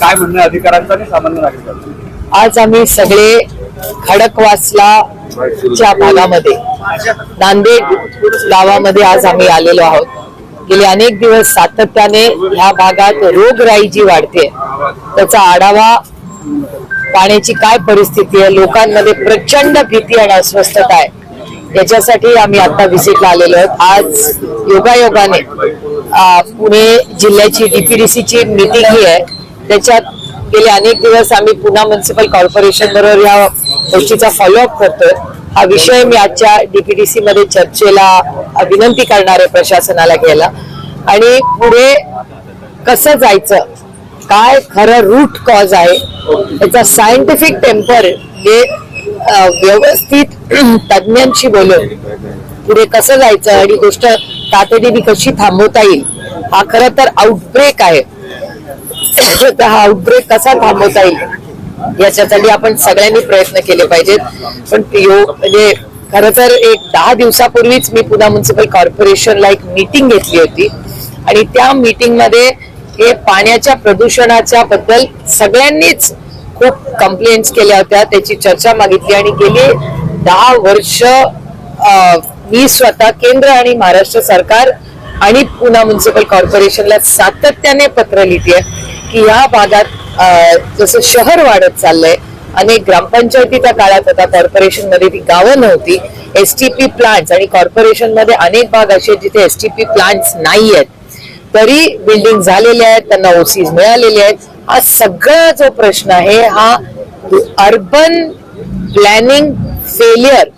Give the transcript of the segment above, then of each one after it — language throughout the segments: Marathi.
काय म्हणणं अधिकाऱ्यांचा आणि सामान्य नागरिकांचं आज आम्ही सगळे खडकवासला च्या भागामध्ये नांदेड गावामध्ये आज आम्ही आलेलो आहोत. गेले अनेक दिवस सातत्याने ह्या भागात रोगराई जी वाढते. त्याचा आढावा पाण्याची काय परिस्थिती आहे लोकांमध्ये प्रचंड भीती आणि अस्वस्थता आहे. याच्यासाठी आम्ही आता व्हिजिटला आलेलो आहोत. आज योगायोगाने पुणे जिल्ह्याची डीपीडीसीची मीटिंग ही आहे. त्याच्यात गेले अनेक दिवस आम्ही पुणे म्युन्सिपल कॉर्पोरेशन बरोबर या गोष्टीचा फॉलोअप करतोय. हा विषय मी आजच्या डीपीडीसी मध्ये चर्चेला विनंती करणार आहे प्रशासनाला घ्यायला आणि पुढे कसं जायचं? काय खरं रूट कॉज आहे? त्याचा सायंटिफिक टेम्पर हे व्यवस्थित तज्ज्ञांशी बोलून पुढे कसं जायचं? आणि गोष्ट तातडीने कशी थांबवता येईल? हा खरं तर आउटब्रेक आहे. तर हा आउटब्रेक कसा थांबवता येईल? याच्यासाठी आपण सगळ्यांनी प्रयत्न केले पाहिजेत. पण यो म्हणजे खरं तर एक दहा दिवसापूर्वीच मी पुन्हा म्युन्सिपल कॉर्पोरेशनला एक मीटिंग घेतली होती. आणि त्या मीटिंगमध्ये हे पाण्याच्या प्रदूषणाच्या बद्दल सगळ्यांनीच खूप कंप्लेंट्स केल्या होत्या. त्याची चर्चा मागितली आणि गेली दहा वर्ष अं, मी स्वतः केंद्र आणि महाराष्ट्र सरकार आणि पुन्हा म्युन्सिपल कॉर्पोरेशनला सातत्याने पत्र लिहिते की या भागात जसं शहर वाढत चाललंय अनेक ग्रामपंचायती त्या काळात होता कॉर्पोरेशनमध्ये ती गावं नव्हती. एस टी पी प्लांट्स आणि कॉर्पोरेशनमध्ये अनेक भाग असे आहेत जिथे एस टी पी प्लांट्स नाही आहेत. तरी बिल्डिंग झालेले आहेत त्यांना ओसीज मिळालेले आहेत. हा सगळा जो प्रश्न आहे हा अर्बन प्लॅनिंग फेलियर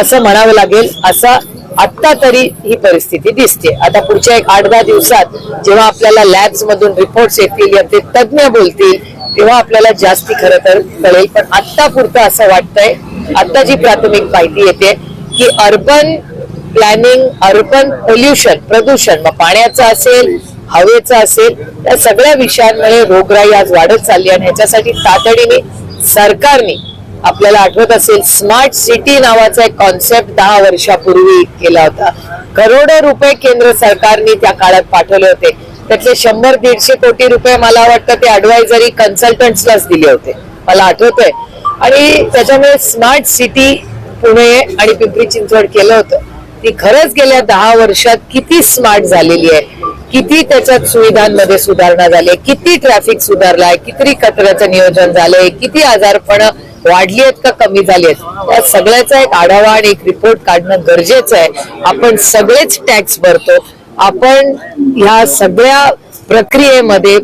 असं म्हणावं लागेल असा आत्ता तरी ही परिस्थिती दिसते. आता पुढच्या एक आठ दहा दिवसात जेव्हा आपल्याला लॅब्स मधून रिपोर्ट्स येतील या ते तज्ज्ञ बोलतील तेव्हा आपल्याला जास्ती खरं तर कळेल. पण आत्ता पुरतं असं वाटतंय आत्ता जी प्राथमिक माहिती येते की अर्बन प्लॅनिंग अर्बन पोल्युशन प्रदूषण मग पाण्याचं असेल हवेचं असेल या सगळ्या विषयांमुळे रोगराई आज वाढत चालली आणि ह्याच्यासाठी तातडीने सरकारने आपल्याला आठवत असेल स्मार्ट सिटी नावाचा एक कॉन्सेप्ट दहा वर्षापूर्वी केला होता. करोडो रुपये केंद्र सरकारने त्या काळात पाठवले होते. त्यातले शंभर दीडशे कोटी रुपये मला वाटतं ते ऍडवायझरी कन्सल्टंट्सलाच दिले होते. मला आठवतंय. आणि त्याच्यामुळे स्मार्ट सिटी पुणे आणि पिंपरी चिंचवड केलं होतं. ती खरंच गेल्या दहा वर्षात किती स्मार्ट झालेली आहे. किती त्याच्यात सुविधांमध्ये सुधारणा झाली आहे. किती ट्रॅफिक सुधारलाय किती कचऱ्याचं नियोजन झालंय. किती आजारपण वाढली आहेत का कमी झाली आहेत? या सगळ्याचा एक आढावा आणि एक रिपोर्ट काढणं गरजेचं आहे. आपण सगळेच टॅक्स भरतो. आपण ह्या सगळ्या प्रक्रियेमध्ये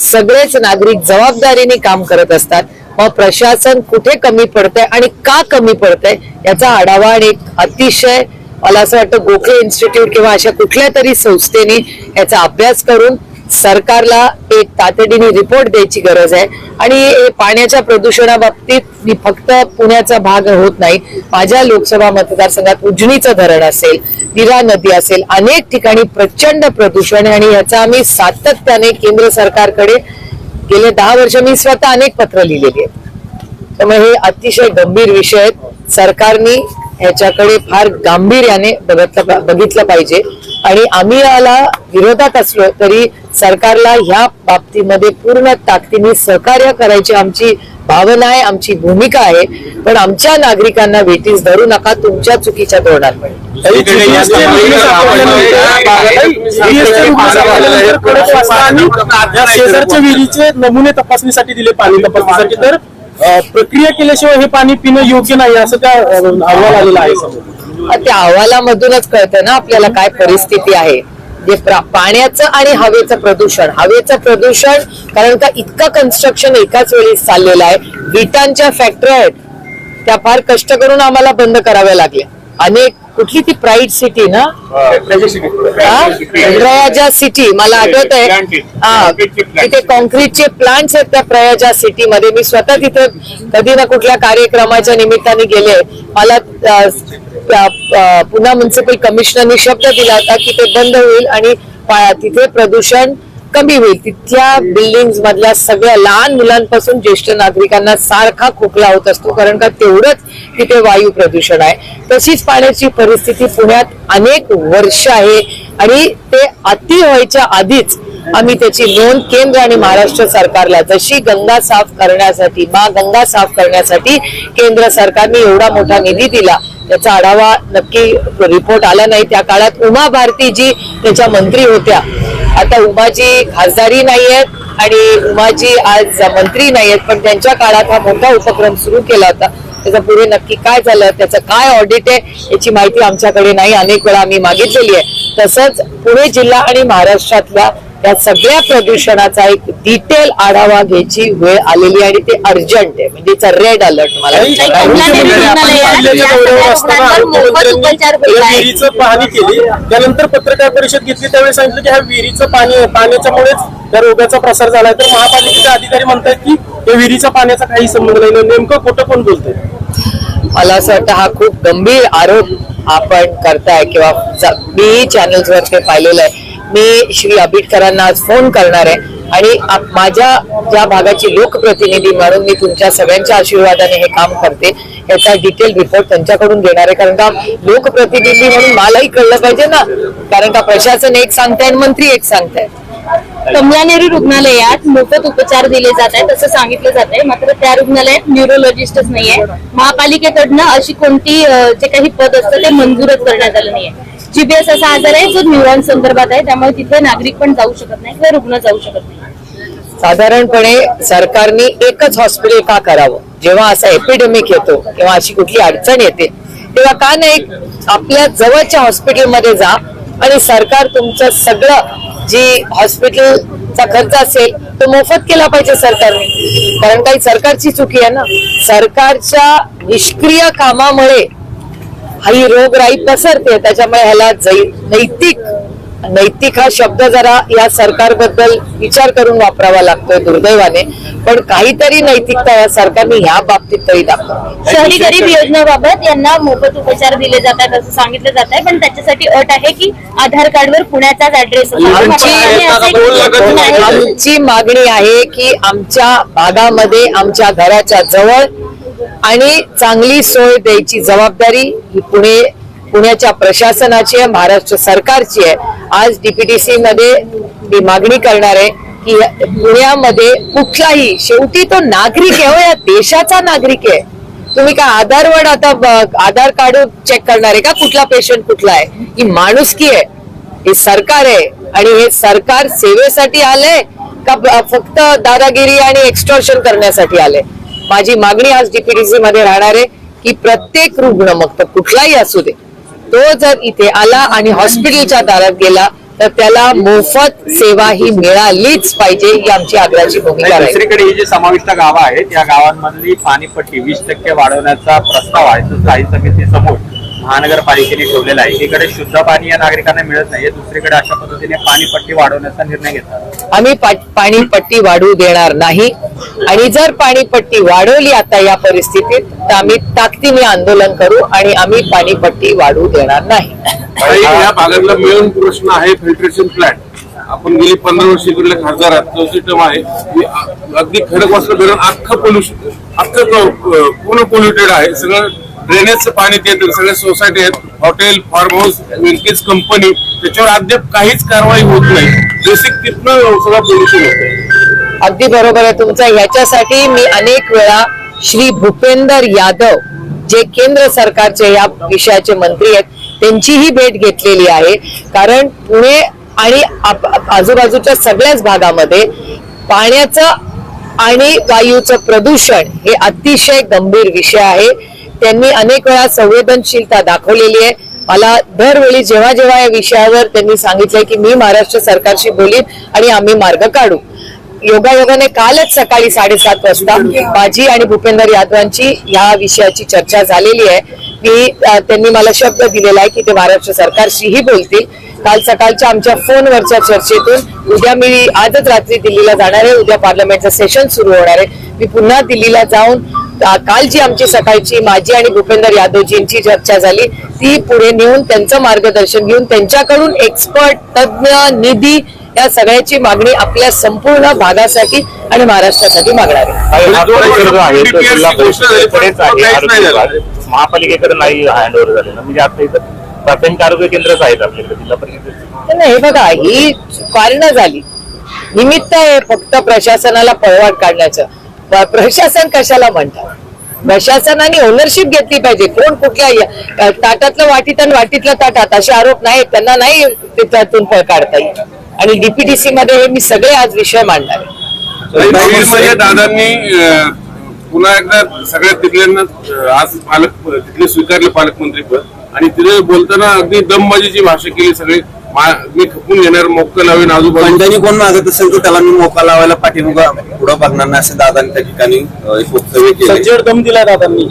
सगळेच नागरिक जबाबदारीने काम करत असतात. मग प्रशासन कुठे कमी पडतंय आणि का कमी पडतंय याचा आढावा आणि एक अतिशय मला असं वाटतं गोखले इन्स्टिट्यूट किंवा अशा कुठल्या तरी संस्थेने याचा अभ्यास करून सरकारला एक तातडीने रिपोर्ट द्यायची गरज आहे. आणि हे पाण्याच्या प्रदूषणाबाबतीत मी फक्त पुण्याचा भाग होत नाही. माझ्या लोकसभा मतदारसंघात उजनीचं धरण असेल निरा नदी असेल अनेक ठिकाणी प्रचंड प्रदूषण आहे आणि याचा आम्ही सातत्याने केंद्र सरकारकडे गेले दहा वर्ष मी स्वतः अनेक पत्र लिहिलेली आहेत. त्यामुळे हे अतिशय गंभीर विषय आहेत. सरकारने ह्याच्याकडे फार गांभीर्याने बघितलं बघितलं पाहिजे. आणि आम्ही याला विरोधात असलो तरी सरकारला ह्या बाबतीमध्ये पूर्ण ताकदीने सहकार्य करायची आमची भावना आहे आमची भूमिका आहे. पण आमच्या नागरिकांना वेटीस धरू नका तुमच्या चुकीच्या धोरणांमुळे शेजारच्या विहिरीचे नमुने तपासणीसाठी दिले पाणी तपासणीसाठी. तर प्रक्रिया केल्याशिवाय हे पाणी पिणं योग्य नाही असं त्या अहवाल आलेला आहे. त्या अहवालामधूनच कळतं ना आपल्याला काय परिस्थिती आहे. जे पाण्याचं आणि हवेचं प्रदूषण. हवेचं प्रदूषण कारण का इतकं कन्स्ट्रक्शन एकाच वेळी चाललेलं आहे. विटांच्या फॅक्टरी आहेत. त्या फार कष्ट करून आम्हाला बंद कराव्या लागल्या. अनेक कुठली ती प्राईड सिटी ना? प्रयाजा सिटी मला आठवत आहे हा. तिथे कॉन्क्रीटचे प्लांट्स आहेत त्या प्रयाजा सिटी मध्ये. मी स्वतः तिथं कधी ना कुठल्या कार्यक्रमाच्या निमित्ताने गेले. मला पुन्हा म्युन्सिपल कमिशनरनी शब्द दिला होता की ते बंद होईल आणि तिथे प्रदूषण कमी होईल. तिथल्या बिल्डिंग मधल्या सगळ्या लहान मुलांपासून ज्येष्ठ नागरिकांना सारखा खोकला होत असतो कारण का तेवढंच तिथे वायू प्रदूषण आहे. तशीच पाण्याची परिस्थिती पुण्यात अनेक वर्ष आहे आणि ते अति व्हायच्या आधीच आम्ही त्याची नोंद केंद्र आणि महाराष्ट्र सरकारला जशी गंगा साफ करण्यासाठी मा गंगा साफ करण्यासाठी केंद्र सरकारने एवढा मोठा निधी दिला. त्याचा आढावा नक्की रिपोर्ट आला नाही. त्या काळात उमा भारती जी त्याच्या मंत्री होत्या. आता उमाजी खासदारी आहेत आणि उमाजी आज मंत्री आहेत पण त्यांच्या काळात हा मोठा उपक्रम सुरू केला होता. त्याचं पुढे नक्की काय झालं त्याचं काय ऑडिट आहे याची माहिती आमच्याकडे नाही. अनेक वेळा आम्ही मागितलेली आहे. तसंच पुणे जिल्हा आणि महाराष्ट्रातल्या या सगळ्या प्रदूषणाचा एक डिटेल आढावा घ्यायची वेळ आलेली आहे आणि ते अर्जंट आहे. म्हणजे इट्स रेड अलर्ट मला. विहिरीचं पाहणी केली. त्यानंतर पत्रकार परिषद घेतली. त्यावेळी सांगितलं की ह्या विहिरीचं पाणी पाण्याच्यामुळेच त्या रोगाचा प्रसार झालाय. तर महापालिकेचे अधिकारी म्हणतात की या विहिरीच्या पाण्याचा काही संबंध नाही. नेमकं खोटं कोण बोलतंय? मला असं वाटतं हा खूप गंभीर आरोप आपण करताय किंवा मीही चॅनल्सवर ते पाहिलेलं आहे. मी श्री आबिटकरांना आज फोन करणार आहे. आणि माझ्या ज्या भागाची लोकप्रतिनिधी म्हणून मी तुमच्या सगळ्यांच्या आशीर्वादाने हे काम करते. याचा डिटेल रिपोर्ट त्यांच्याकडून घेणार आहे. कारण का लोकप्रतिनिधी म्हणून मलाही कळलं पाहिजे ना. कारण का प्रशासन एक सांगताय आणि मंत्री एक सांगताय. कमलानेरी रुग्णालयात मोफत उपचार दिले जात आहेत असं सांगितलं जात आहे. मात्र त्या रुग्णालयात न्यूरोलॉजिस्टच नाहीये. महापालिकेकडनं अशी कोणती जे काही पद असतं ते मंजूरच करण्यात आलं नाहीये. जीपीएस असा आजार आहे जो न्यूरॉन संदर्भात आहे त्यामुळे तिथे नागरिक पण जाऊ शकत नाही किंवा रुग्ण जाऊ शकत नाही. साधारणपणे सरकारने एकच हॉस्पिटल का करावं? जेव्हा असा एपिडेमिक येतो किंवा अशी कुठली अडचण येते तेव्हा का नाही आपल्या जवळच्या हॉस्पिटलमध्ये जा आणि सरकार तुमचं सगळं जी हॉस्पिटलचा खर्च असेल तो मोफत केला पाहिजे सरकारने. कारण काही सरकारची चुकी आहे ना. सरकारच्या निष्क्रिय कामामुळे हा रोगराई पसरते त्याच्यामुळे ह्याला नैतिक नैतिक हा शब्द जरा या सरकारबद्दल विचार करून वापरावा लागतोय दुर्दैवाने. पण काहीतरी नैतिकता या सरकारने ह्या बाबतीत तरी दाखवली. शहरी गरीब योजनेबाबत यांना मोफत उपचार दिले जातात असं सांगितलं जात आहे पण त्याच्यासाठी अट आहे की आधार कार्डवर पुण्याचाच ऍड्रेस आमची मागणी आहे की आमच्या भागामध्ये आमच्या घराच्या जवळ आणि चांगली सोय द्यायची जबाबदारी ही पुणे पुण्याच्या प्रशासनाची आहे महाराष्ट्र सरकारची आहे. आज डीपीटीसी मध्ये मी मागणी करणार आहे की पुण्यामध्ये कुठलाही शेवटी तो नागरिक आहे हो या देशाचा नागरिक आहे. तुम्ही काय आधारवर आता आधार कार्ड चेक करणार आहे का? कुठला पेशंट कुठला आहे? ही माणुसकी आहे? हे सरकार आहे. आणि हे सरकार सेवेसाठी आलंय का फक्त दादागिरी आणि एक्स्टॉर्शन करण्यासाठी आलंय? माझी मागणी आज डीपीडीसी मध्ये राहणार आहे की प्रत्येक रुग्ण मग तो कुठलाही असू दे तो जर इथे आला आणि हॉस्पिटलच्या दारात गेला तर त्याला मोफत सेवा ही मिळालीच पाहिजे ही आमची आग्रहाची भूमिका आहे दुसरीकडे ही जी समाविष्ट गावं आहेत या गावांमधली पाणीपट्टी वीस टक्के वाढवण्याचा प्रस्ताव आहे तो स्थायी समितीसमोर. महानगरपालिकेने ठेवलेला आहे. एकीकडे शुद्ध पाणी या नागरिकांना मिळत नाहीये दुसरीकडे अशा पद्धतीने पाणीपट्टी वाढवण्याचा निर्णय घेतला. आम्ही पाणीपट्टी वाढवू देणार नाही. आणि जर पाणीपट्टी वाढवली आता या परिस्थितीत तर आम्ही ताकदीने आंदोलन करू आणि आम्ही पाणीपट्टी वाढवू देणार नाही. या भागातला मेन प्रश्न आहे फिल्ट्रेशन प्लांट आपण गेली पंधरा वर्ष इकडले खासदार टर्म आहे. अगदी खडकवासला धरण अख्खं पोल्युशन अख्खं पूर्ण पोल्युटेड आहे. सगळं ड्रेनेजचं पाणी देत सगळ्या सोसायटी आहेत. हॉटेल फार्म हाऊस वेंकेज कंपनी त्याच्यावर अद्याप काहीच कारवाई होत नाही. बेसिक तिथनं सगळं पोल्युशन होतं. अगदी बरोबर आहे तुमचं. याच्यासाठी मी अनेक वेळा श्री भूपेंदर यादव जे केंद्र सरकारचे या विषयाचे मंत्री आहेत त्यांचीही भेट घेतलेली आहे. कारण पुणे आणि आप- आजूबाजूच्या सगळ्याच भागामध्ये पाण्याचं आणि वायूचं प्रदूषण हे अतिशय गंभीर विषय आहे. त्यांनी अनेक वेळा संवेदनशीलता दाखवलेली आहे. मला दरवेळी जेव्हा जेव्हा या विषयावर त्यांनी सांगितलंय की मी महाराष्ट्र सरकारशी बोलीन आणि आम्ही मार्ग काढू. योगायोगाने कालच सकाळी साडेसात वाजता माझी आणि भूपेंदर यादवांची या विषयाची चर्चा झालेली आहे. की त्यांनी मला शब्द दिलेला आहे की ते महाराष्ट्र सरकारशीही बोलतील. काल सकाळच्या आमच्या फोनवरच्या चर्चेतून उद्या मी आजच रात्री दिल्लीला जाणार आहे. उद्या पार्लमेंटचं सेशन सुरू होणार आहे. मी पुन्हा दिल्लीला जाऊन काल जी आमची सकाळची माझी आणि भूपेंदर यादवजींची चर्चा झाली ती पुढे नेऊन त्यांचं मार्गदर्शन घेऊन त्यांच्याकडून एक्सपर्ट तज्ज्ञ निधी या सगळ्याची मागणी आपल्या संपूर्ण भागासाठी आणि महाराष्ट्रासाठी मागणार आहे. नाही. महापालिकेकडे नाही हँडओव्हर झालेलं म्हणजे आता इथं प्राथमिक आरोग्य केंद्रच आहेत आपल्याकडे जिल्हा परिषदेचे. तर नाही हे बघा ही कारण झाली. निमित्त आहे फक्त प्रशासनाला पळवाट काढण्याचं. प्रशासन कशाला म्हणतात? प्रशासनाने ओनरशिप घेतली पाहिजे. कोण कुठल्या ताटातलं वाटीत आणि वाटीतलं ताटात असे आरोप नाही त्यांना नाही ते त्यातून पळ काढता येईल आणि डीपीटीसी मध्ये हे मी सगळे आज विषय मांडणार आहे. बीडमध्ये दादांनी पुन्हा एकदा सगळ्या तिथल्यांना आज पालक तिथले स्वीकारले पालकमंत्री पद आणि तिथे बोलताना अगदी दमबाजीची भाषा केली सगळी. मा- खपून घेणार मोक्क लावेन आजूबाजू खंडणी कोण मागत असेल तर त्याला मी मोका लावायला पाठीमुगा पुढं बघणार नाही असं दादांनी त्या ठिकाणी अं, एक वक्तव्य केलं सज्जड दम दिला दादांनी.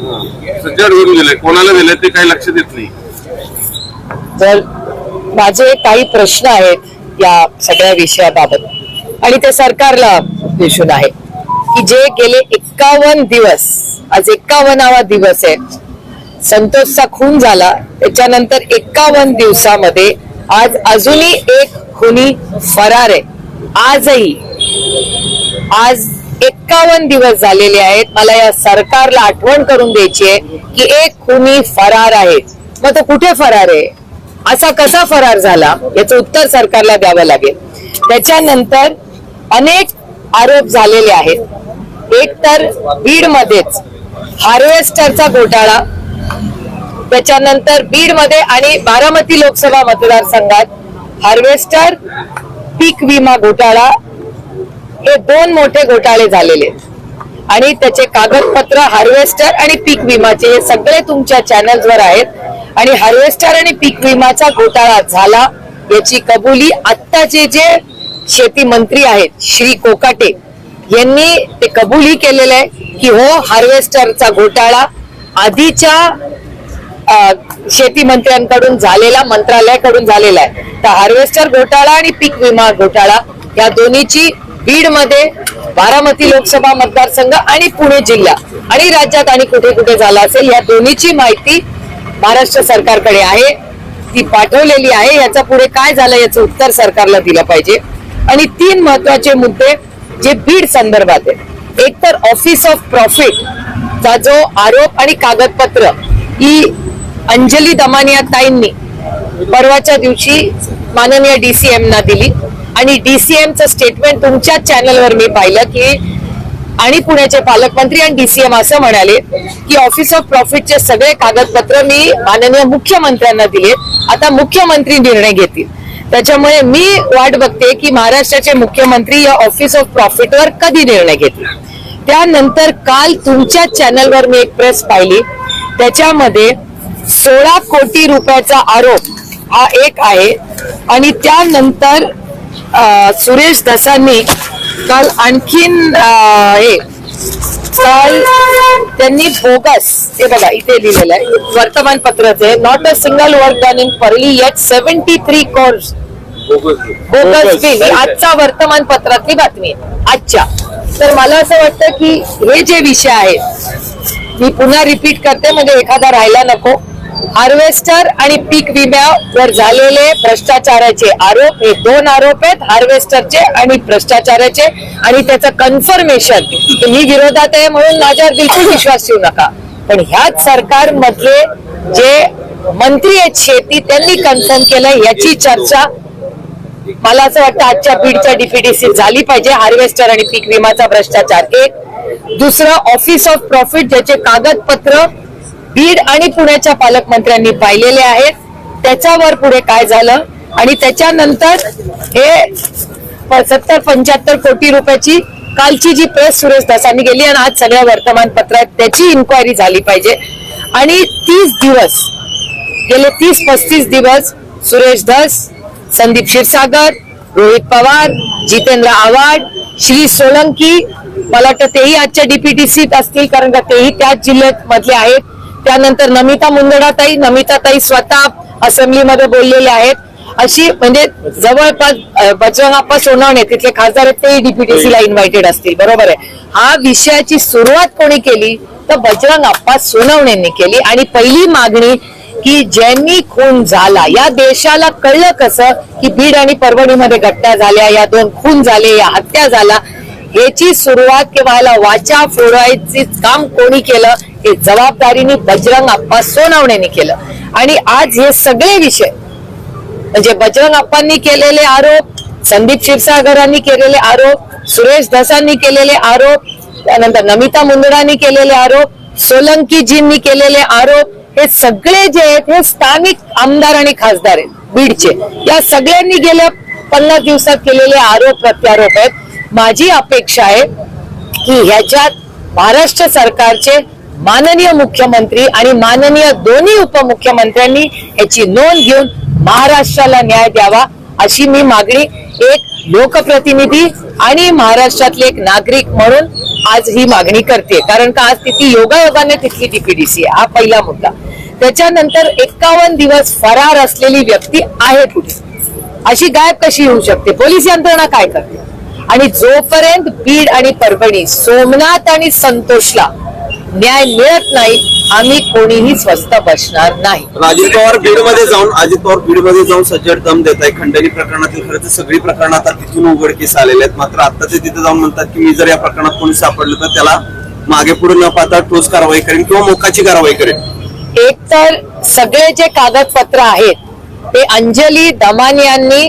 सज्जड करून दिलंय कोणाला दिलंय ते काही लक्षात येत नाही. तर माझे काही प्रश्न आहेत या सगळ्या विषयाबाबत. आणि ते सरकारला दिसून आहे. की जे गेले एक्कावन्न दिवस आज एक्कावन्नावा दिवस आहे. संतोषचा खून झाला. त्याच्यानंतर एक्कावन्न दिवसामध्ये आज अजूनही एक खुनी फरार आहे. आजही आज एक्कावन्न दिवस झालेले आहेत. मला या सरकारला आठवण करून द्यायची आहे की एक खुनी फरार आहे. मग तो कुठे फरार आहे? असा कसा फरार झाला? याचं उत्तर सरकारला द्यावं लागेल. त्याच्यानंतर अनेक आरोप झालेले आहेत. एक तर बीड मध्येच हार्वेस्टरचा घोटाळा त्याच्यानंतर बीडमध्ये आणि बारामती लोकसभा मतदारसंघात हार्वेस्टर पीक विमा घोटाळा हे दोन मोठे घोटाळे झालेले आहेत. आणि त्याचे कागदपत्र हार्वेस्टर आणि पीक विमाचे हे सगळे तुमच्या चॅनल्सवर आहेत आणि हार्वेस्टर आणि पीक विमाचा घोटाळा झाला याची कबुली आत्ताचे जे शेती मंत्री आहेत श्री कोकाटे यांनी ते कबुली केलेलं आहे की हो हार्वेस्टरचा घोटाळा आधीच्या शेती मंत्र्यांकडून झालेला मंत्रालयाकडून झालेला आहे. तर हार्वेस्टर घोटाळा आणि पीक विमा घोटाळा या दोन्हीची बीडमध्ये बारामती लोकसभा मतदारसंघ आणि पुणे जिल्हा आणि राज्यात आणि कुठे कुठे झाला असेल या दोन्हीची माहिती महाराष्ट्र सरकारकडे आहे. ती पाठवलेली आहे. याचा पुढे काय झालं याचं उत्तर सरकारला दिलं पाहिजे. आणि तीन महत्त्वाचे मुद्दे जे बीड संदर्भात आहे एक तर ऑफिस ऑफ प्रॉफिट चा जो आरोप आणि कागदपत्र ही अंजली दमानिया ताईंनी परवाच्या दिवशी माननीय डीसीएमना दिली. आणि डीसीएमचं स्टेटमेंट तुमच्याच चॅनलवर मी पाहिलं की आणि पुण्याचे पालकमंत्री आणि डीसीएम असं म्हणाले की ऑफिस ऑफ प्रॉफिटचे सगळे कागदपत्र मी माननीय मुख्यमंत्र्यांना दिले आता मुख्यमंत्री निर्णय घेतील. त्याच्यामुळे मी वाट बघते की महाराष्ट्राचे मुख्यमंत्री या ऑफिस ऑफ प्रॉफिटवर कधी निर्णय घेतील. त्यानंतर काल तुमच्या चॅनलवर मी एक प्रेस पाहिली. त्याच्यामध्ये सोळा कोटी रुपयाचा आरोप हा एक आहे. आणि त्यानंतर सुरेश दसांनी काल आणखीन हे काल त्यांनी बोगस हे बघा इथे लिहिलेलं आहे. वर्तमानपत्राचे not a single work done in Parli yet seventy three crores bogus bill. ही आजच्या वर्तमानपत्रातली बातमी आहे. आजच्या. तर मला असं वाटतं की हे जे विषय आहेत मी पुन्हा रिपीट करते म्हणजे एखादा राहायला नको. हार्वेस्टर आणि पीक विम्यावर झालेले भ्रष्टाचाराचे आरोप हे दोन आरोप आहेत हार्वेस्टरचे आणि भ्रष्टाचाराचे. आणि त्याचं कन्फर्मेशन मी विरोधात आहे म्हणून माझ्यावर बिलकुल विश्वास ठेवू नका. पण ह्याच सरकारमधले जे मंत्री आहेत शेती त्यांनी कन्फर्म केलं याची चर्चा मला असं वाटतं आजच्या बीडच्या डीपीडीसी झाली पाहिजे हार्वेस्टर आणि पीक विमाचा भ्रष्टाचार. एक दुसरं ऑफिस ऑफ प्रॉफिट ज्याचे कागदपत्र बीड आणि पुण्याच्या पालकमंत्र्यांनी पाहिलेले आहेत. त्याच्यावर पुढे काय झालं? आणि त्याच्यानंतर हे सत्तर पंच्याहत्तर कोटी रुपयाची कालची जी प्रेस सुरेश दासांनी गेली आणि आज सगळ्या वर्तमानपत्रात त्याची इन्क्वायरी झाली पाहिजे. आणि तीस दिवस गेले तीस पस्तीस दिवस सुरेश धस संदीप क्षीरसागर रोहित पवार जितेंद्र आव्हाड श्री सोलंकी मला वाटतं तेही आजच्या डीपीटीसीत असतील कारण का तेही त्याच जिल्ह्यात मधले आहेत. त्यानंतर नमिता मुंदडाताई नमिताताई स्वतः असेंब्लीमध्ये बोललेले आहेत. अशी म्हणजे जवळपास बजरंगाप्पा सोनवणे तिथले खासदार आहेत तेही डीपीटीसी ला इन्व्हायटेड असतील. बरोबर आहे. हा विषयाची सुरुवात कोणी केली? तर बजरंग अप्पा सोनवणेंनी केली. आणि पहिली मागणी की ज्यांनी खून झाला या देशाला कळलं कसं की बीड आणि परभणीमध्ये घटना झाल्या या दोन खून झाले या हत्या झाला याची सुरुवात किंवा याला वाचा फोडायचे काम कोणी केलं हे जबाबदारीने बजरंग अप्पा सोनावणेने केलं. आणि आज हे सगळे विषय म्हणजे बजरंग अप्पांनी केलेले आरोप संदीप क्षीरसागरांनी केलेले आरोप सुरेश धसांनी केलेले आरोप त्यानंतर नमिता मुंदडांनी केलेले आरोप सोलंकीजींनी केलेले आरोप हे सगळे जे आहेत हे स्थानिक आमदार आणि खासदार आहेत बीडचे. या सगळ्यांनी गेल्या पन्नास दिवसात केलेले आरोप प्रत्यारोप आहेत. माझी अपेक्षा आहे की ह्याच्यात महाराष्ट्र सरकारचे माननीय मुख्यमंत्री आणि माननीय दोन्ही उपमुख्यमंत्र्यांनी याची नोंद घेऊन महाराष्ट्राला न्याय द्यावा अशी मी मागणी एक लोकप्रतिनिधी आणि महाराष्ट्रातले एक नागरिक म्हणून आज ही मागणी करते. कारण का आज तिथे योगायोगाने तिथली डीपीडीसी हा पहिला मुद्दा. त्याच्यानंतर एक्कावन्न दिवस फरार असलेली व्यक्ती आहे कुठे अशी गायब कशी होऊ शकते? पोलीस यंत्रणा काय करते? आणि जोपर्यंत बीड आणि परभणी सोमनाथ आणि संतोषला न्याय मिळत नाही आम्ही कोणीही स्वस्त बसणार नाही. अजित पवार बीडमध्ये जाऊन अजित पवार बीडमध्ये जाऊन सज्जड दम देत आहे खंडणी प्रकरणातील खरं तर सगळी प्रकरणं आता तिथून उघडकीस आलेले आहेत. मात्र आता ते तिथे जाऊन म्हणतात की मी जर या प्रकरणात कोणी सापडलं तर त्याला मागे पुढे न पाहता ठोस कारवाई करेन किंवा मोकाची कारवाई करेन. एक तर सगळे जे कागदपत्र आहेत ते अंजली दमान यांनी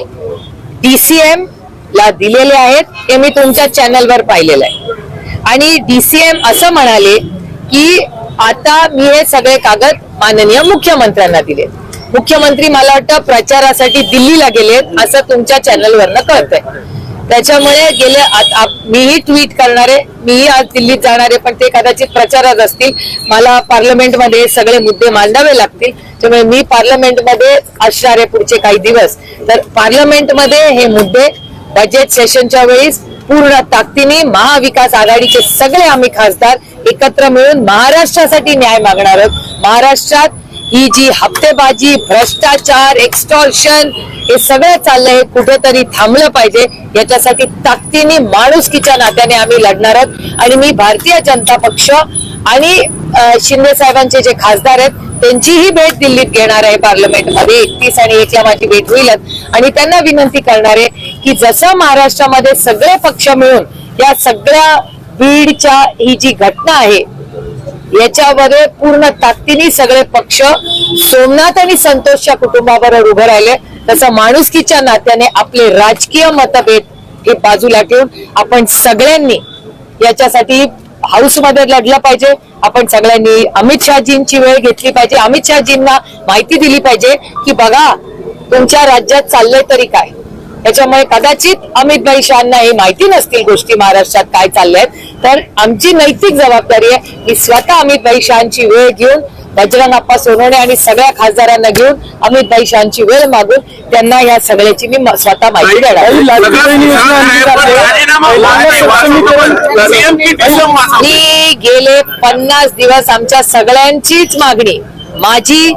डीसीएम ला दिलेले आहेत हे मी तुमच्या चॅनलवर पाहिलेलं आहे. आणि डीसीएम असं म्हणाले की आता मी हे सगळे कागद माननीय मुख्यमंत्र्यांना दिले मुख्यमंत्री मला वाटतं प्रचारासाठी दिल्लीला गेलेत असं तुमच्या चॅनलवरनं कळतंय. त्याच्यामुळे गेले मीही ट्विट करणारे मीही आज दिल्लीत जाणारे पण ते कदाचित प्रचारात असतील. मला पार्लमेंटमध्ये सगळे मुद्दे मांडावे लागतील. त्यामुळे मी पार्लमेंटमध्ये असणारे पुढचे काही दिवस. तर पार्लमेंटमध्ये हे मुद्दे बजेट सेशनच्या वेळीस पूर्ण ताकदीने महाविकास आघाडीचे सगळे आम्ही खासदार एकत्र मिळून महाराष्ट्रासाठी न्याय मागणार आहोत. महाराष्ट्रात ही जी हप्तेबाजी भ्रष्टाचार एक्स्टॉर्शन हे सगळं चाललंय हे कुठेतरी थांबलं पाहिजे. याच्यासाठी ताकदीने माणुसकीच्या नात्याने आम्ही लढणार आहोत. आणि मी भारतीय जनता पक्ष आणि शिंदे साहेबांचे जे खासदार आहेत त्यांचीही भेट दिल्लीत घेणार आहे पार्लमेंटमध्ये. एकतीस आणि एकला माझी भेट होईलच आणि त्यांना विनंती करणार आहे की जसं महाराष्ट्रामध्ये सगळे पक्ष मिळून या सगळ्या बीडच्या ही जी घटना आहे याच्यामध्ये पूर्ण ताकदीने सगळे पक्ष सोमनाथ आणि संतोषच्या कुटुंबाबरोबर उभे राहिले. तसं माणुसकीच्या नात्याने आपले राजकीय मतभेद हे बाजूला ठेवून आपण सगळ्यांनी याच्यासाठी हाऊसमध्ये लढलं पाहिजे. आपण सगळ्यांनी अमित शहाजींची वेळ घेतली पाहिजे. अमित शहाजींना माहिती दिली पाहिजे की बघा तुमच्या राज्यात चाललंय तरी काय? त्याच्यामुळे कदाचित अमितभाई शहाना ही माहिती नसतील गोष्टी महाराष्ट्रात काय चालल्यात तर आमची नैतिक जबाबदारी आहे मी स्वतः अमितभाई शहाची वेळ घेऊन बजरंग अप्पा सोनवणे आणि सगळ्या खासदारांना घेऊन अमितभाई शहाची वेळ मागून त्यांना या सगळ्याची मी स्वतः माहिती देणार मी गेले पन्नास दिवस आमच्या सगळ्यांचीच मागणी माझी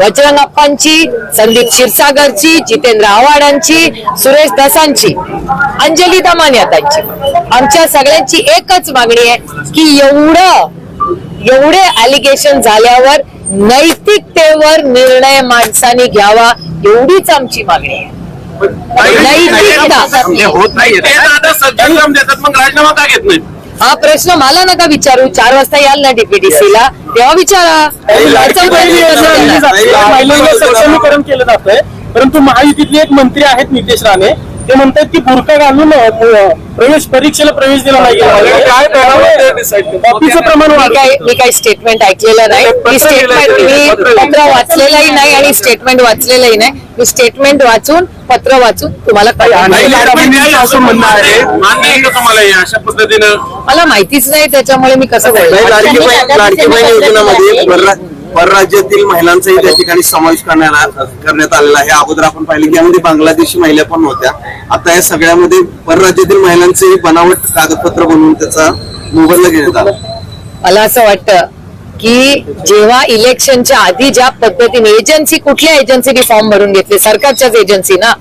बजरंग अप्पांची संदीप क्षीरसागरची जितेंद्र आव्हाडांची सुरेश दसांची अंजली दमानियातांची आमच्या सगळ्यांची एकच मागणी आहे की एवढं एवढे अलिगेशन झाल्यावर नैतिकतेवर निर्णय माणसाने घ्यावा एवढीच आमची मागणी आहे. नैतिकता. हे होत मग राजीनामा का घेत नाही हा प्रश्न मला नका विचारू. चार वाजता याल ना डीपीडीसी ला. तेव्हा विचारा. महिलांना सक्षमीकरण केलं जातंय. परंतु महायुतीतले एक मंत्री आहेत नितेश राणे. ते म्हणतात की बुरका घालून प्रवेश परीक्षेला प्रवेश दिला नाही. काय कॉपीचं प्रमाण मी काही स्टेटमेंट ऐकलेलं नाही. मी स्टेटमेंट मी पत्र वाचलेलंही नाही आणि स्टेटमेंट वाचलेलंही नाही. मी स्टेटमेंट वाचून पत्र वाचून तुम्हाला हे अशा पद्धतीनं? मला माहितीच नाही त्याच्यामुळे मी कसं नाही, परराज्यातील महिलांचाही त्या ठिकाणी समावेश करण्याला करण्यात आलेला आहे. अगोदर आपण पाहिलं की यामध्ये बांगलादेशी महिला पण होत्या. आता या सगळ्यामध्ये परराज्यातील महिलांचेही बनावट कागदपत्र बनवून त्याचा मोबदला घेण्यात आला. मला असं वाटतं की जेव्हा इलेक्शनच्या आधी ज्या पद्धतीने एजन्सी कुठल्या एजन्सीने फॉर्म भरून घेतले? सरकारच्याच एजन्सी ना?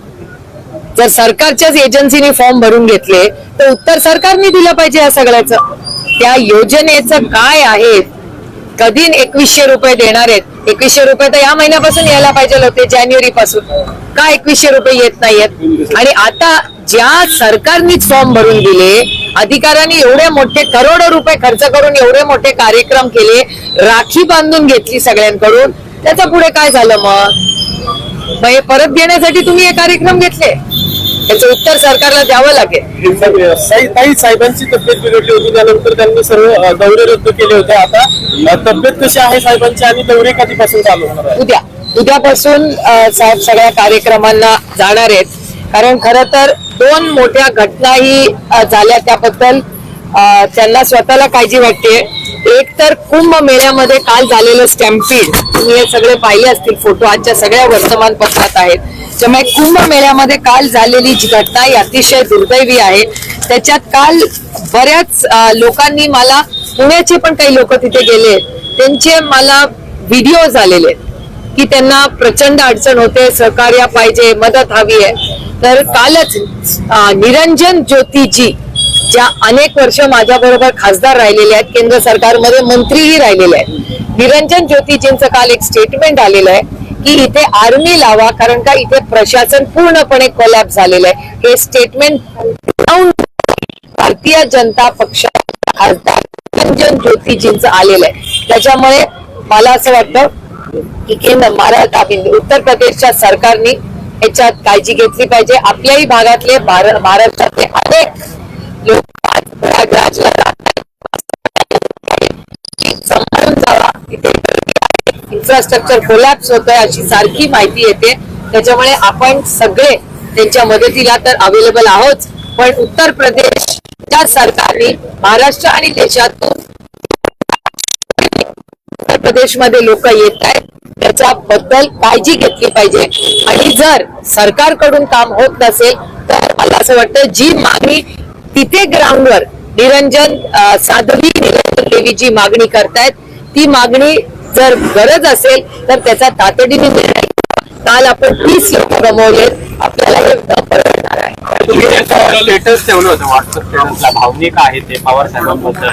जर सरकारच्याच एजन्सीने फॉर्म भरून घेतले तर उत्तर सरकारने दिलं पाहिजे या सगळ्याचं. त्या योजनेचं काय आहे? कधी एकवीसशे रुपये देणार आहेत? एकवीसशे रुपये तर या महिन्यापासून यायला पाहिजे होते जानेवारी पासून का एकवीसशे रुपये येत नाहीयेत? आणि आता ज्या सरकारनीच फॉर्म भरून दिले अधिकाऱ्यांनी एवढे मोठे करोडो रुपये खर्च करून एवढे मोठे कार्यक्रम केले राखी बांधून घेतली सगळ्यांकडून त्याचं पुढे काय झालं मग? मग हे परत घेण्यासाठी तुम्ही हे कार्यक्रम घेतले. याचं उत्तर सरकारला द्यावं लागेल. ताई साहेबांची तब्येत बिघडली होती त्यानंतर त्यांनी सर्व दौरे रद्द केले होते. आता तब्येत कशी आहे साहेबांची आणि दौरे कधीपासून चालू होणार उद्या उद्यापासून साहेब सगळ्या कार्यक्रमांना जाणार आहेत. कारण खर तर दोन मोठ्या घटनाही झाल्या त्याबद्दल त्यांना स्वतःला काळजी वाटते. एक तर कुंभ मेळ्यामध्ये काल झालेलं स्टॅम्पीड तुम्ही हे सगळे पाहिले असतील फोटो आजच्या सगळ्या वर्तमानपत्रात आहेत. त्यामुळे कुंभ मेळ्यामध्ये काल झालेली जी घटना ही अतिशय दुर्दैवी आहे. त्याच्यात काल बऱ्याच लोकांनी मला पुण्याचे पण काही लोक तिथे गेले. त्यांचे मला व्हिडिओज आलेले आहेत की त्यांना प्रचंड अडचण होते सहकार्य पाहिजे मदत हवी आहे. तर कालच निरंजन ज्योतीजी ज्या अनेक वर्ष माझ्या बरोबर खासदार राहिलेले आहेत केंद्र सरकारमध्ये मंत्रीही राहिलेले आहेत. निरंजन ज्योतीजींचं काल एक स्टेटमेंट आलेलं आहे. की इथे आर्मी लावा कारण का इथे प्रशासन पूर्णपणे कोलॅप झालेलं आहे. हे स्टेटमेंट भारतीय जनता पक्ष खासदार निरंजन ज्योतिजींचं आलेलं आहे. त्याच्यामुळे मला असं वाटतं की केंद्र महाराष्ट्र उत्तर प्रदेशच्या सरकारने याच्यात काळजी घेतली पाहिजे. आपल्याही भागातले महाराष्ट्रातले अनेक लोक आज प्रयागराजला इन्फ्रास्ट्रक्चर कोलॅप्स होतोय अशी सारखी माहिती येते. त्याच्यामुळे आपण सगळे त्यांच्या मदतीला तर अवेलेबल आहोत. पण उत्तर प्रदेशच्या सरकारने महाराष्ट्र आणि देशातून उत्तर प्रदेशमध्ये लोक येत आहेत. त्याच्याबद्दल काळजी घेतली पाहिजे. आणि जर सरकारकडून काम होत नसेल तर मला असं वाटतं जी मागणी तिथे ग्राउंडवर निरंजन साधवी निरंजन देवी जी मागणी करतायत ती मागणी जर गरज असेल तर त्याचा तातडीने निर्णय काल आपण तीस लोक गमावलेत आपल्याला हे न परवडणार आहे. लेटर्स ठेवलं होतं. व्हॉट्सअप स्टेटसला भावनिक आहे ते पवार साहेबांबद्दल.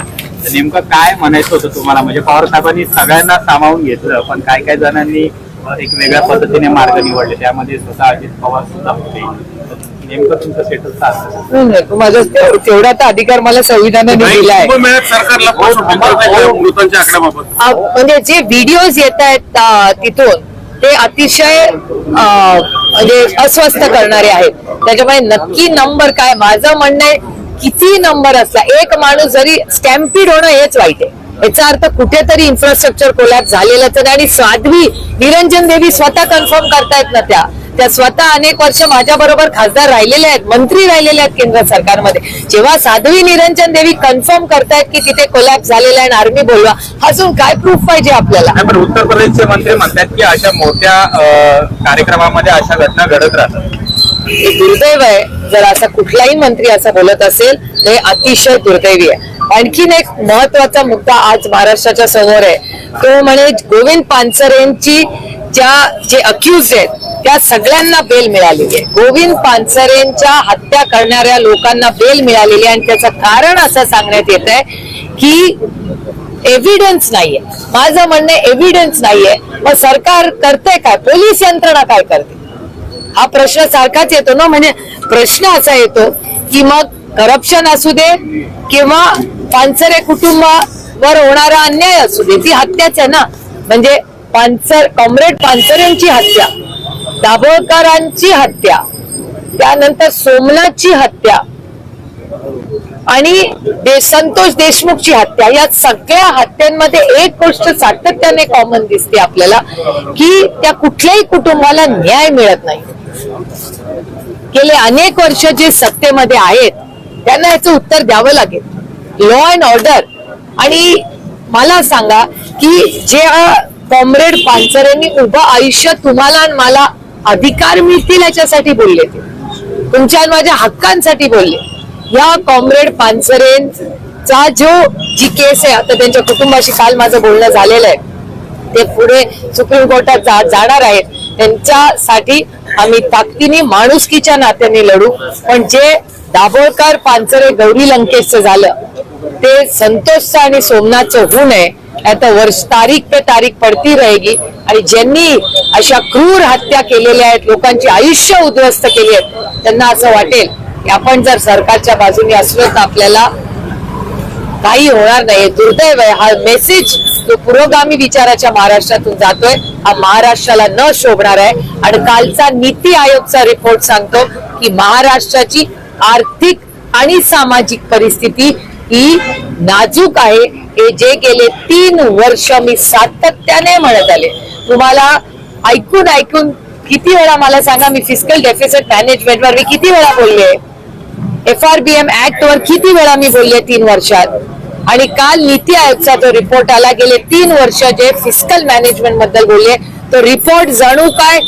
तर नेमकं काय म्हणायचं होतं तुम्हाला? म्हणजे पवार साहेबांनी सगळ्यांना सामावून घेतलं पण काय काय जणांनी एक वेगळ्या पद्धतीने मार्ग निवडले. त्यामध्ये स्वतः अजित पवार सुद्धा होते. नेमकं तुमचं माझा तेव- तेवढा तर अधिकार मला संविधानाने दिला आहे. कुंभमेळ्यात सरकारला मृतांच्या आकड्याबाबत. आ, म्हणजे जे व्हिडिओज येत आहेत तिथून ते अतिशय आ, म्हणजे अस्वस्थ करणारे आहेत. त्याच्यामुळे नक्की नंबर काय? माझं म्हणणं आहे किती नंबर असला एक माणूस जरी स्टॅम्पिड होणं हेच वाईट आहे. याचा अर्थ कुठेतरी इन्फ्रास्ट्रक्चर कोलॅप झालेलंच आहे आणि साध्वी निरंजन देवी स्वतः कन्फर्म करतायत ना त्या. त्या स्वतः अनेक वर्ष माझ्या बरोबर खासदार राहिलेले आहेत मंत्री राहिलेले आहेत केंद्र सरकारमध्ये. जेव्हा साध्वी निरंजन देवी कन्फर्म करतायत की तिथे कोलॅप झालेला आहे आर्मी बोलवा अजून काय प्रूफ पाहिजे आपल्याला? पण उत्तर प्रदेशचे मंत्री म्हणतात की अशा मोठ्या कार्यक्रमामध्ये अशा घटना घडत राहतात. हे दुर्दैव आहे. जर असा कुठलाही मंत्री असं बोलत असेल तर हे अतिशय दुर्दैवी आहे. आणखीन एक महत्त्वाचा मुद्दा आज महाराष्ट्राच्या समोर आहे. तो म्हणे गोविंद पानसरेंची ज्या जे अक्युज आहेत त्या सगळ्यांना बेल मिळालेली आहे. गोविंद पानसरेंच्या हत्या करणाऱ्या लोकांना बेल मिळालेली आहे आणि त्याचं कारण असं सांगण्यात येत आहे की एव्हिडन्स नाहीये. माझं म्हणणं एव्हिडन्स नाहीये. मग सरकार करते काय? पोलीस यंत्रणा काय करते? हा प्रश्न सारखाच येतो ना? म्हणजे प्रश्न असा येतो की मग करप्शन असू दे किंवा पानसरे वर होणारा अन्याय असू दे. ती हत्याच आहे ना. म्हणजे पानसर कॉम्रेड पानसरेंची हत्या दाभोळकरांची हत्या त्यानंतर सोमनाथची हत्या आणि दे- संतोष देशमुखची हत्या. या सगळ्या हत्यांमध्ये एक गोष्ट सातत्याने कॉमन दिसते आपल्याला की त्या कुठल्याही कुटुंबाला न्याय मिळत नाही. गेले अनेक वर्ष जे सत्तेमध्ये आहेत त्यांना याचं उत्तर द्यावं लागेल. लॉ अँड ऑर्डर आणि मला सांगा की जे कॉम्रेड पानसरेंनी उभं आयुष्य तुम्हाला आणि मला अधिकार मिळतील याच्यासाठी बोलले ते. तुमच्या आणि माझ्या हक्कांसाठी बोलले. या कॉम्रेड पानसरेंचा जो जी केस आहे आता त्यांच्या कुटुंबाशी काल माझं बोलणं झालेलं आहे ते पुढे सुप्रीम कोर्टात जा, जाणार आहेत. त्यांच्यासाठी आम्ही ताकदीने माणुसकीच्या नात्याने लढू. पण जे दाभोळकर पानसरे गौरी लंकेशचं झालं ते संतोषचं आणि सोमनाथचं होऊ नये आता वर्ष तारीख पे तारीख पडती रहेगी आणि ज्यांनी अशा क्रूर हत्या केलेल्या आहेत लोकांची आयुष्य उद्ध्वस्त केली आहेत त्यांना असं वाटेल की आपण जर सरकारच्या बाजूने असलो तर आपल्याला काही होणार नाही. दुर्दैव आहे. हा मेसेज जो पुरोगामी विचाराच्या महाराष्ट्रातून जातोय. हा महाराष्ट्राला न शोभणार आहे. आणि कालचा नीती आयोगचा रिपोर्ट सांगतो की महाराष्ट्राची आर्थिक आणि सामाजिक परिस्थिती ही नाजूक आहे हे जे गेले तीन वर्ष मी सातत्याने म्हणत आले. तुम्हाला ऐकून ऐकून किती वेळा मला सांगा मी फिजिकल डेफिसिट मॅनेजमेंटवर मी किती वेळा बोलले? F R B M act वर किती वेळा मी बोलले तीन वर्षात? आणि काल नीती आयोगचा जो रिपोर्ट आला गेले तीन वर्ष जे फिजिकल मॅनेजमेंटबद्दल बोलले तो रिपोर्ट जणू काय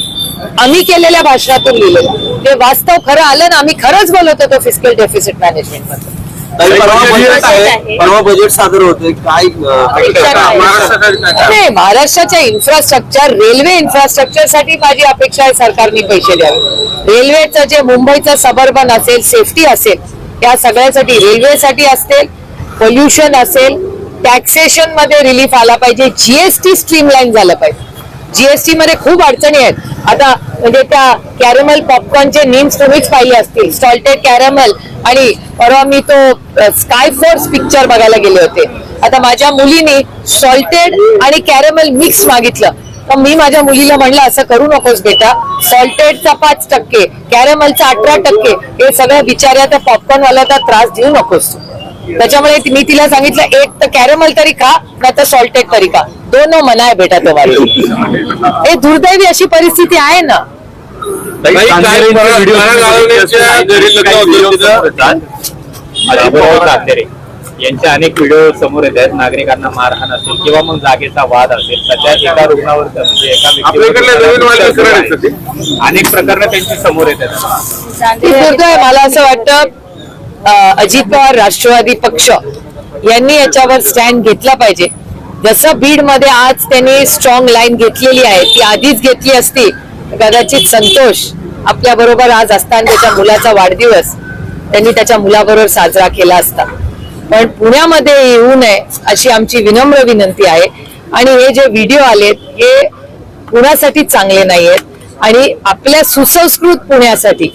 आम्ही केलेल्या भाषणातून लिहिलेला. ते वास्तव खरं आलं ना आम्ही खरंच बोलत होतो फिजिकल डेफिसिट मॅनेजमेंटबद्दल. परवा बजेट आहे. परवा बजेट सादर होतोय काय अं, अपेक्षा काय? महाराष्ट्रासाठी काय काय? नाही महाराष्ट्राच्या इन्फ्रास्ट्रक्चर रेल्वे इन्फ्रास्ट्रक्चरसाठी माझी अपेक्षा आहे सरकारने पैसे द्यावे. रेल्वेचं जे मुंबईचं सबर्बन असेल सेफ्टी असेल या सगळ्यासाठी रेल्वेसाठी असेल पोल्युशन असेल टॅक्सेशनमध्ये रिलीफ आला पाहिजे. जीएसटी स्ट्रीमलाईन झालं पाहिजे. जीएसटी मध्ये खूप अडचणी आहेत. आता म्हणजे त्या कॅरमल पॉपकॉर्नचे नीम्स तुम्हीच पाहिले असतील. सॉल्टेड कॅरमल आणि परवा मी तो स्काय फोर्स पिक्चर बघायला गेले होते. आता माझ्या मुलीने सॉल्टेड आणि कॅरेमल मिक्स मागितलं. तर मी माझ्या मुलीला म्हणलं असं करू नकोस बेटा. सॉल्टेडचा पाच टक्के कॅरेमलचा अठरा टक्के हे सगळं बिचाऱ्या त्या पॉपकॉर्न त्रास देऊ नकोस. त्याच्यामुळे मी तिला सांगितलं एक तर कॅरेमल तरी खा नाही तर सॉल्टेड तरी खा. दोन मना आहे बेटा तुम्हाला हे दुर्दैवी अशी परिस्थिती आहे ना. ताई, काल परवा नाना गावण्याच्या घरी लग्न होतं तिथं. अजितभाऊ तातेरे यांचे अनेक व्हिडिओ समोर येत आहेत. नागरिकांना मारहाण असेल किंवा मग जागेचा वाद असेल सध्या एका रुग्णावर म्हणजे एका. अनेक प्रकरणं त्यांची समोर येत आहेत. हे मला असं वाटतं अजित पवार राष्ट्रवादी पक्ष यांनी याच्यावर स्टँड घेतला पाहिजे. जसं बीडमध्ये आज त्यांनी स्ट्रॉंग लाईन घेतलेली आहे ती आधीच घेतली असती. कदाचित संतोष आपल्या बरोबर आज असताना त्याच्या मुलाचा वाढदिवस त्यांनी त्याच्या मुलाबरोबर साजरा केला असता. पण पुण्यामध्ये येऊ नये अशी आमची विनम्र विनंती आहे. आणि हे जे व्हिडिओ आलेत हे पुण्यासाठी चांगले नाहीयेत. आणि आपल्या सुसंस्कृत पुण्यासाठी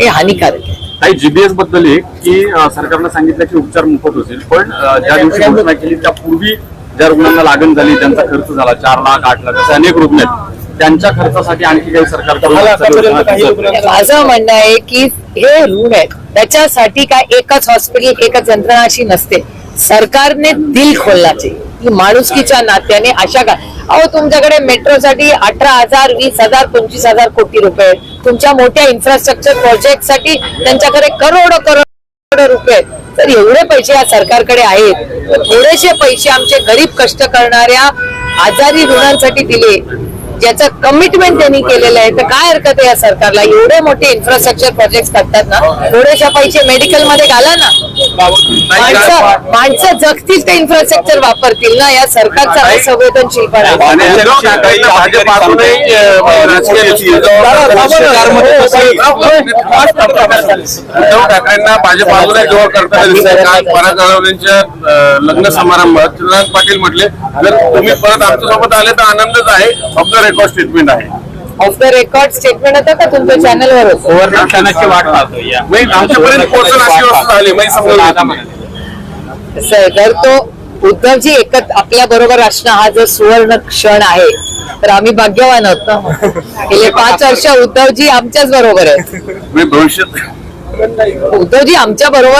हे हानिकारक आहे. काही जीबीएसबद्दल एक की सरकारनं सांगितलं की उपचार मोफत होतील. पण ज्या दिवशी घोषणा केली त्यापूर्वी ज्या रुग्णांना लागण झाली त्यांचा खर्च झाला चार लाख आठ लाख असे अनेक रुग्ण आहेत. त्यांच्या खर्चासाठी आणखी काही सरकार- माझं म्हणणं आहे की हे ऋण आहेत त्याच्यासाठी काय एकच हॉस्पिटल एकच यंत्रणा अशी नसते सरकारने दिल खोलण्याचे की माणुसकीच्या नात्याने अशा का अहो तुमच्याकडे मेट्रोसाठी अठरा हजार वीस हजार पंचवीस हजार कोटी रुपये आहेत. तुमच्या मोठ्या इन्फ्रास्ट्रक्चर प्रोजेक्टसाठी त्यांच्याकडे करोड करोड रुपये. तर एवढे पैसे या सरकारकडे आहेत थोडेसे पैसे आमचे गरीब कष्ट करणाऱ्या आजारी रुग्णांसाठी दिले ज्याचं कमिटमेंट त्यांनी केलेलं आहे तर काय हरकत आहे या सरकारला एवढे मोठे इन्फ्रास्ट्रक्चर प्रोजेक्ट करतात ना थोड्याशा पैसे मेडिकलमध्ये घाला ना माणसं माणसं जगतील ते इन्फ्रास्ट्रक्चर वापरतील ना या सरकारचा उद्धव ठाकरेंना भाजपातूनही जवळ करताना अं, लग्न समारंभात चंद्रकांत पाटील म्हटले जर तुम्ही परत आमच्यासोबत आले तर आनंदच आहे फक्त रेकॉर्ड स्टेटमेंट आहे. ऑफ द रेकॉर्ड स्टेटमेंट होतं का तुमच्या चॅनलवर होतं? सुवर्ण क्षणाची वाट पाहतोय या. नाही, आमच्यापर्यंत पोहोचणं अशी वस्तू झाली माहिती समजून दादा घेतली. म्हणाले. सर, जर तो उद्धवजी एकत आपल्या बरोबर असणं हा जर सुवर्ण क्षण आहे तर आम्ही भाग्यवान आहोत ना. गेले पाच वर्ष उद्धवजी आमच्याच बरोबर आहेत. म्हणजे भविष्यात उद्धवजी आमच्या बरोबर